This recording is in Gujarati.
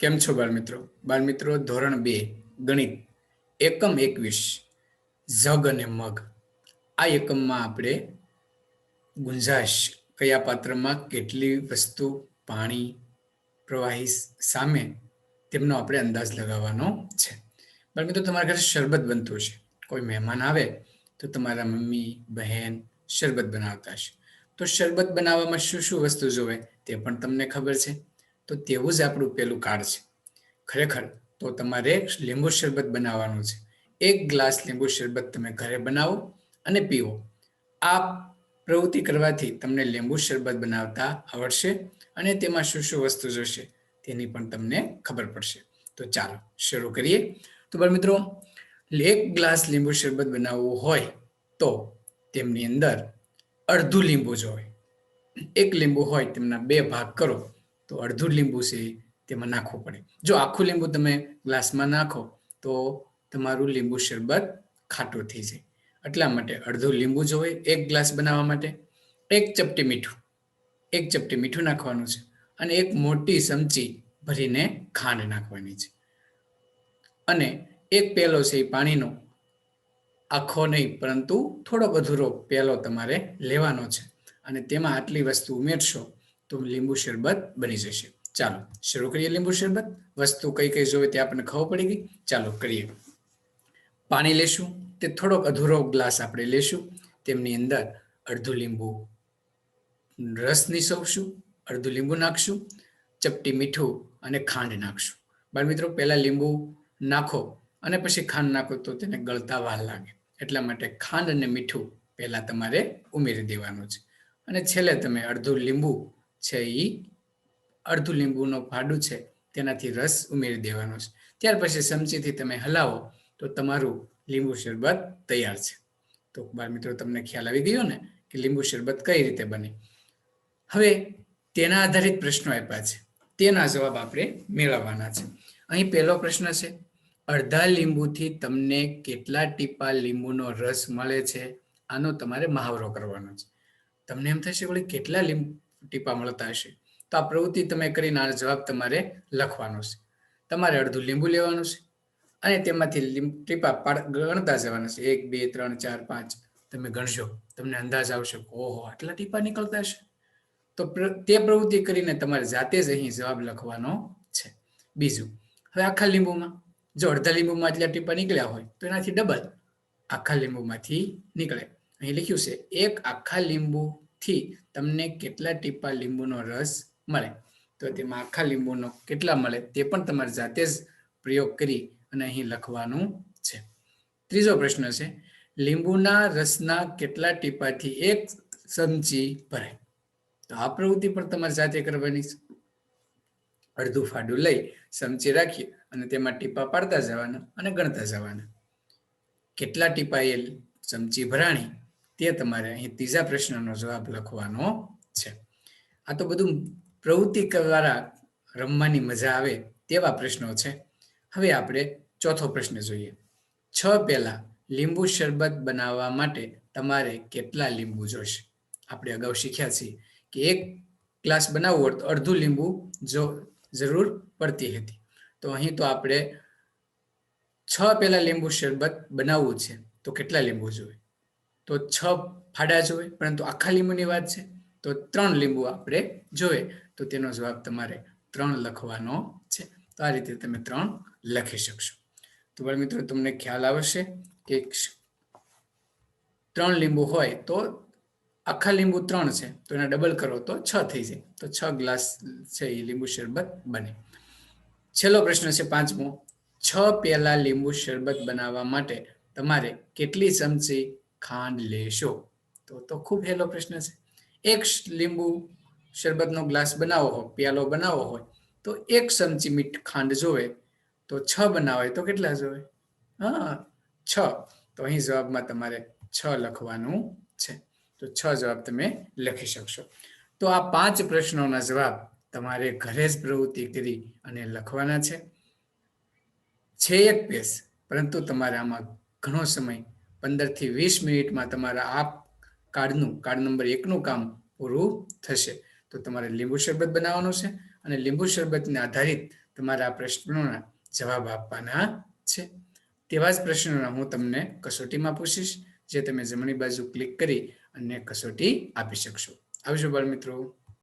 કેમ છો બાળમિત્રો? બાળમિત્રો, ધોરણ બે, ગણિત, એકમ એકવીસ, ઝગ અને મગ. આ એકમમાં આપણે ગુંજાશ કયા પાત્રમાં કેટલી વસ્તુ પાણી, પ્રવાહી સામે તેમનો આપણે અંદાજ લગાવવાનો છે. બાળમિત્રો, તમારા ઘરે શરબત બનતું છે કોઈ મહેમાન આવે તો તમારા મમ્મી, બહેન શરબત બનાવતા હશે. તો શરબત બનાવવામાં શું શું વસ્તુ જોવે તે પણ તમને ખબર છે. તો તેવું જ આપણું પેલું કાર્ડ છે. ખરેખર તો તમારે લીંબુ શરબત બનાવવાનું છે. એક ગ્લાસ લીંબુ શરબત તમે ઘરે બનાવો અને પીવો. આ પ્રવૃત્તિ કરવાથી તમને લીંબુ શરબત બનાવતા આવડશે અને તેમાં શું શું વસ્તુ જોશે તેની પણ તમને ખબર પડશે. તો ચાલો શરૂ કરીએ. તો બાળ મિત્રો, એક ગ્લાસ લીંબુ શરબત બનાવવું હોય તો તેમની અંદર અડધું લીંબુ જોઈએ એક લીંબુ હોય તેમના બે ભાગ કરો. તો અડધું લીંબુ છે તેમાં નાખવું પડે. જો આખું લીંબુ તમે ગ્લાસમાં નાખો, તો તમારું લીંબુ શરબત ખાટું થઈ જાય. એટલા માટે અડધું લીંબુ જોવે, એક ગ્લાસ બનાવવા માટે, એક ચપટી મીઠું, એક ચપટી મીઠું નાખવાનું છે અને એક મોટી ચમચી ભરીને ખાંડ નાખવાની છે. અને એક પેલો છે એ પાણીનો, આખો નહીં, પરંતુ થોડો અધૂરો પેલો તમારે લેવાનો છે. અને તેમાં આટલી વસ્તુ ઉમેરશો તો લીંબુ શરબત બની જશે. ચાલો, શરૂ કરીએ લીંબુ શરબત. વસ્તુ કઈ કઈ જોવે તે આપણને ખબર પડી ગઈ. ચાલો, કરીએ. પાણી લેશું, તે થોડોક અધૂરો ગ્લાસ આપણે લેશું. તેમની અંદર અડધું લીંબુ રસ નિસવશું, અડધું લીંબુ નાખશું, ચપટી મીઠું અને ખાંડ નાખશું. બાળ મિત્રો, પહેલા લીંબુ નાખો અને પછી ખાંડ નાખો તો તેને ગળતા વાર લાગે. એટલા માટે ખાંડ અને મીઠું પહેલા તમારે ઉમેરી દેવાનું છે. અને છેલ્લે તમે અડધું લીંબુ છે એ અડધું લીંબુનો ફાડું છે, તેનાથી રસ ઉમેરી દેવાનો છે. ત્યાર પછી ચમચીથી તમે હલાવો, તો તમારું લીંબુ શરબત તૈયાર છે. તો બાળ મિત્રો, તમને ખ્યાલ આવી ગયો ને કે લીંબુ શરબત કઈ રીતે બને? હવે તેના આધારિત પ્રશ્નો આપ્યા છે. તેના જવાબ આપણે મેળવવાના છે. અહીં પહેલો પ્રશ્ન છે, અડધા લીંબુથી તમને કેટલા ટીપા લીંબુનો રસ મળે છે? આનો તમારે મહાવરો કરવાનો છે. તમને એમ થશે કે કેટલા લીંબુ ટીપા મળતા હશે. તો આ પ્રવૃત્તિ તમે કરીને આ જવાબ તમારે લખવાનો છે. તમારે અડધું લીંબુ લેવાનું છે અને તેમાંથી ટીપા ગણતા જવાના છે. એક, બે, ત્રણ, ચાર, પાંચ. તમે ગણશો તમને અંદાજ આવશે ઓહો, આટલા ટીપા નીકળતા હશે. તો તે પ્રવૃત્તિ કરીને તમારે જાતે જ અહીં જવાબ લખવાનો છે. બીજું, હવે આખા લીંબુમાં, જો અડધા લીંબુમાં એટલા ટીપા નીકળ્યા હોય, તો એનાથી ડબલ આખા લીંબુમાંથી નીકળે. અહીં લખ્યું છે, એક આખા લીંબુથી તમને કેટલા ટીપા લીંબુનો રસ મળે? તો તેમાં આખા લીંબુનો કેટલા મળે તે પણ તમારે જાતે જ પ્રયોગ કરી અને અહીં લખવાનું છે. ત્રીજો પ્રશ્ન છે, લીંબુના રસના કેટલા ટીપાથી એક ચમચી ભરાય? તો આ પ્રવૃત્તિ પણ તમારે જાતે કરવાની છે. અડધું ફાડું લઈ ચમચી રાખી અને તેમાં ટીપા પાડતા જવાના અને ગણતા જવાના. કેટલા ટીપા એ ચમચી ભરાણી? તે તમારે અહીં ત્રીજા પ્રશ્નનો જવાબ લખવાનો છે. આ તો બધું પ્રવૃત્તિ દ્વારા રમવાની મજા આવે તેવા પ્રશ્નો છે. હવે આપણે ચોથો પ્રશ્ન જોઈએ. છ પહેલા લીંબુ શરબત બનાવવા માટે તમારે કેટલા લીંબુ જોઈશે? આપણે અગાઉ શીખ્યા છીએ કે એક ગ્લાસ બનાવવું હોય તો અડધું લીંબુ જો જરૂર પડતી હતી. તો અહીં તો આપણે છ પહેલા લીંબુ શરબત બનાવવું છે. તો કેટલા લીંબુ જોઈએ? તો છ ફાડા જોવે, પરંતુ આખા લીંબુની વાત છે, તો ત્રણ લીંબુ આપણે જોઈએ તો તેનો જવાબ તમારે ત્રણ લખવાનો છે. તો આ રીતે તમે ત્રણ લખી શકશો. તો બાળ મિત્રો, તમને ખ્યાલ આવશે કે ત્રણ લીંબુ હોય તો આખા લીંબુ ત્રણ છે, તો એના ડબલ કરો તો છ થઈ જાય. તો છ ગ્લાસ છે એ લીંબુ શરબત બને. છેલ્લો પ્રશ્ન છે પાંચમો. છ પેલા લીંબુ શરબત બનાવવા માટે તમારે કેટલી ચમચી ખાંડ લેશો. તો તો ખૂબ હેલો પ્રશ્ન છે. એક લીંબુ શરબતનો ગ્લાસ બનાવો હોય, પ્યાલો બનાવવો હોય, તો એક ચમચી મીઠ ખાંડ જોવે, તો છ બનાવે, તો કેટલા જોવે? હા, છ. તો અહીં જવાબમાં તમારે છ લખવાનું છે. તો છ જવાબ તમે લખી શકશો. તો આ પાંચ પ્રશ્નોના જવાબ તમારે ઘરે જ પ્રવૃત્તિ કરી અને લખવાના છે. છે એક પેજ પરંતુ તમારે આમાં ઘણો સમય પંદરથી વીસ મિનિટમાં તમારા આ કાર્ડનું, કાર્ડ નંબર એકનું કામ પૂરું થશે. તો તમારે લીંબુ શરબત બનાવવાનું છે અને લીંબુ શરબતને આધારિત તમારા પ્રશ્નોના જવાબ આપવાના છે. તેવા જ પ્રશ્નોના હું તમને કસોટીમાં પૂછીશ, જે તમે જમણી બાજુ ક્લિક કરી અને કસોટી આપી શકશો. આવજો બાળ મિત્રો